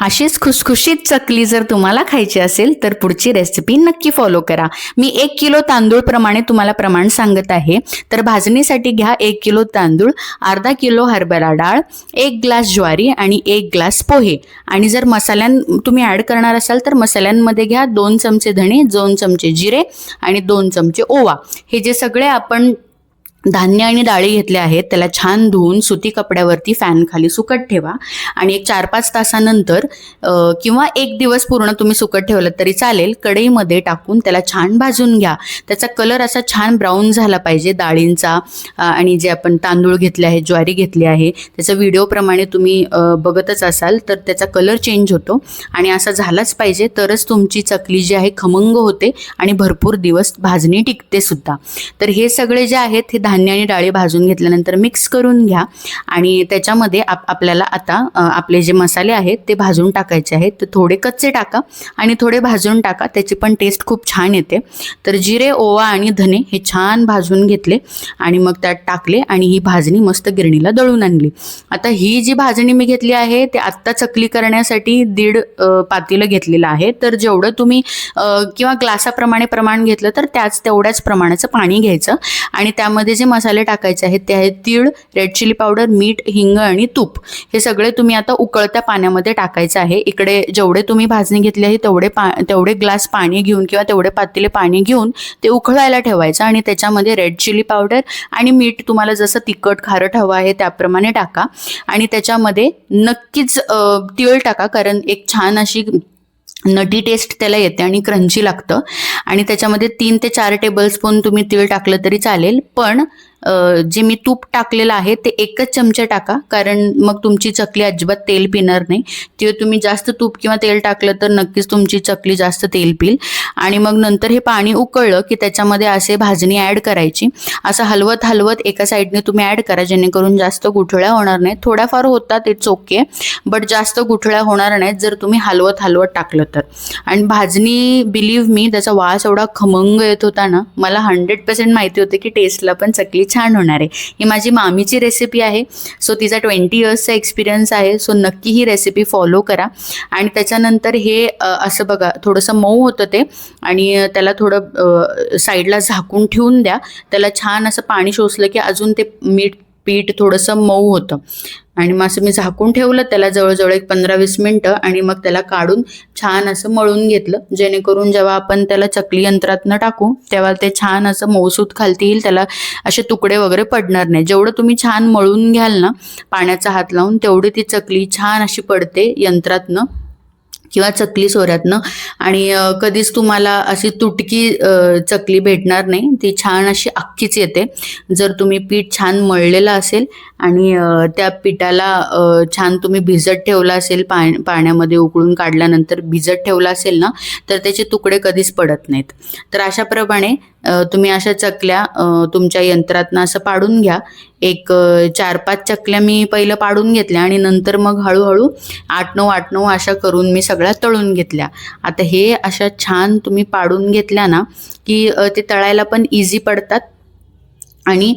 अशीच खुसखुशीत चकली जर तुम्हाला खायची असेल तर पुढची रेसिपी नक्की फॉलो करा. मी एक किलो तांदूळ प्रमाणे तुम्हाला प्रमाण सांगत आहे. तर भाजणीसाठी घ्या एक किलो तांदूळ अर्धा किलो हरभरा डाळ एक ग्लास ज्वारी आणि एक ग्लास पोहे. आणि जर मसाल्यां तुम्ही ॲड करणार असाल तर मसाल्यांमध्ये घ्या दोन चमचे धणे दोन चमचे जिरे आणि दोन चमचे ओवा. हे जे सगळे आपण धान्य आणि डाळी घेतल्या आहेत त्याला छान धुवून सुती कपड्यावरती फॅन खाली सुकट ठेवा. आणि एक चार पाच तासानंतर किंवा एक दिवस पूर्ण तुम्ही सुकट ठेवलं तरी चालेल कढईमध्ये टाकून त्याला छान भाजून घ्या. त्याचा कलर असा छान ब्राऊन झाला पाहिजे डाळींचा. आणि जे आपण तांदूळ घेतले आहे ज्वारी घेतली आहे त्याचा व्हिडिओप्रमाणे तुम्ही बघतच असाल तर त्याचा कलर चेंज होतो. आणि असा झालाच पाहिजे तरच तुमची चकली जी आहे खमंग होते आणि भरपूर दिवस भाजणी टिकते सुद्धा. तर हे सगळे जे आहेत हे धान्य धान्य आणि डाळी भाजून घेतल्यानंतर मिक्स करून घ्या. आणि त्याच्यामध्ये आप आपल्याला आता आपले जे मसाले आहेत ते भाजून टाकायचे आहेत. तर थोडे कच्चे टाका आणि थोडे भाजून टाका. त्याची पण टेस्ट खूप छान येते. तर जिरे ओवा आणि धने हे छान भाजून घेतले आणि मग त्यात टाकले आणि ही भाजणी मस्त गिरणीला दळून आणली. आता ही जी भाजणी मी घेतली आहे ते आत्ता चकली करण्यासाठी दीड पातीलं घेतलेलं आहे. तर जेवढं तुम्ही किंवा ग्लासाप्रमाणे प्रमाण घेतलं तर त्याच तेवढ्याच प्रमाणाचं पाणी घ्यायचं. आणि त्यामध्ये जे मसाले टाकायचे आहेत. ते आहेत तीळ रेड चिली पावडर मीठ हिंग आणि तूप. हे सगळे तुम्ही आता उकळत्या पाण्यामध्ये टाकायचं आहे. इकडे जेवढे तुम्ही भाजणी घेतली आहे तेवढे पा तेवढे ग्लास पाणी घेऊन किंवा तेवढे पातेले पाणी घेऊन ते उकळायला ठेवायचं आणि त्याच्यामध्ये रेड चिली पावडर आणि मीठ तुम्हाला जसं तिखट खारट हवं आहे त्याप्रमाणे टाका. आणि त्याच्यामध्ये नक्कीच तीळ टाका. कारण एक छान अशी नटी टेस्ट त्याला येते आणि क्रंची लागतं. आणि त्याच्यामध्ये तीन ते चार टेबलस्पून तुम्ही तीळ टाकलं तरी चालेल. पण जे मी तूप टाकलेलं आहे ते एकच चमचे टाका. कारण मग तुमची चकली अजिबात तेल पिणार नाही. ते तुम्ही जास्त तूप किंवा तेल टाकलं तर नक्कीच तुमची चकली जास्त तेल पिल. आणि मग नंतर हे पाणी उकळलं की त्याच्यामध्ये असे भाजणी ॲड करायची. असं हलवत हलवत एका साईडने तुम्ही ॲड करा. जेणेकरून जास्त गुठळ्या होणार नाहीत. थोड्याफार होतात इट्स ओके. बट जास्त गुठळ्या होणार नाहीत जर तुम्ही हलवत हलवत टाकलं तर. आणि भाजणी बिलीव्ह मी त्याचा वास एवढा खमंग येत होता ना मला हंड्रेड पर्सेंट माहिती होते की टेस्टला पण चकली छान होणार आहे. ही माझी मामीची रेसिपी आहे. सो तिचा ट्वेंटी इयर्सचा एक्सपिरियन्स आहे. सो नक्की ही रेसिपी फॉलो करा. आणि त्याच्यानंतर हे असं बघा थोडंसं मऊ होतं ते. आणि त्याला थोडं साईडला झाकून ठेवून द्या. त्याला छान असं पाणी शोषलं की अजून ते मीठ पीठ थोडंसं मऊ होतं. आणि मग असं मी झाकून ठेवलं त्याला जवळजवळ एक पंधरा वीस मिनटं आणि मग त्याला काढून छान असं मळून घेतलं. जेणेकरून जेव्हा आपण त्याला चकली यंत्रातनं टाकू तेव्हा ते छान असं मऊसूत खालती येईल त्याला असे तुकडे वगैरे पडणार नाही. जेवढं तुम्ही छान मळून घ्याल ना पाण्याचा हात लावून तेवढी ती चकली छान अशी पडते यंत्रातनं. किंवा चकली सोऱ्यातनं. आणि कधीच तुम्हाला अशी तुटकी चकली भेटणार नाही. ती छान अशी अख्खीच येते. जर तुम्ही पीठ छान मळलेलं असेल आणि त्या पिठाला छान तुम्ही भिजत ठेवलं असेल पा पाण्यामध्ये उकळून काढल्यानंतर भिजत ठेवलं असेल ना तर त्याचे तुकडे कधीच पडत नाहीत. तर अशाप्रमाणे तुम्ही अशा चकल्या तुमच्या यंत्रातनं असं पाडून घ्या. एक चार पाच चकल्या मी पहिलं पाडून घेतल्या आणि नंतर मग हळूहळू आठ नऊ आठ नऊ अशा करून मी सगळ्या तळून घेतल्या. आता हे अशा छान तुम्ही पाडून घेतल्या ना की ते तळायला पण इझी पडतात. आणि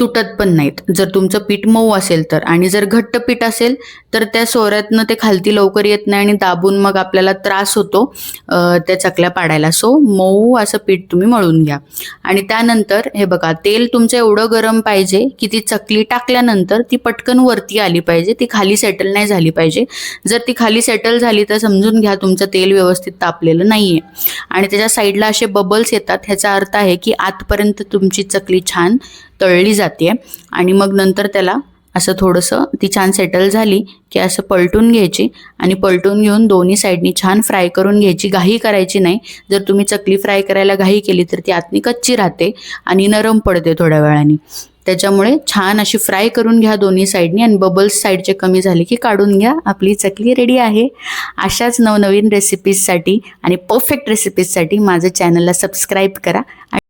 तुटत पण नाहीत. जर तुमचं पीठ मऊ असेल तर आणि जर घट्ट पीठ असेल तर त्या सोऱ्यातनं ते खालती लवकर येत नाही आणि दाबून मग आपल्याला त्रास होतो त्या चकल्या पाडायला. सो मऊ असं पीठ तुम्ही मळून घ्या. आणि त्यानंतर हे बघा तेल तुमचं एवढं गरम पाहिजे की ती चकली टाकल्यानंतर ती पटकन वरती आली पाहिजे. ती खाली सेटल नाही झाली पाहिजे. जर ती खाली सेटल झाली तर समजून घ्या तुमचं तेल व्यवस्थित तापलेलं नाही आहे आणि त्याच्या साईडला असे बबल्स येतात. ह्याचा अर्थ आहे की आतपर्यंत तुमची चकली छान छान तळली जाते. आणि मग नंतर त्याला असं थोडंसं ती छान सेटल झाली की असं पलटून घ्यायची. आणि पलटून घेऊन दोन्ही साईडनी छान फ्राय करून घ्यायची. घाई करायची नाही. जर तुम्ही चकली फ्राय करायला घाई केली तर ती आतनी कच्ची राहते आणि नरम पडते थोड्या वेळाने. त्याच्यामुळे छान अशी फ्राय करून घ्या दोन्ही साईडनी आणि बबल्स साईडचे कमी झाले की काढून घ्या. आपली चकली रेडी आहे. अशाच नवनवीन रेसिपीजसाठी आणि परफेक्ट रेसिपीजसाठी माझं चॅनलला सबस्क्राईब करा.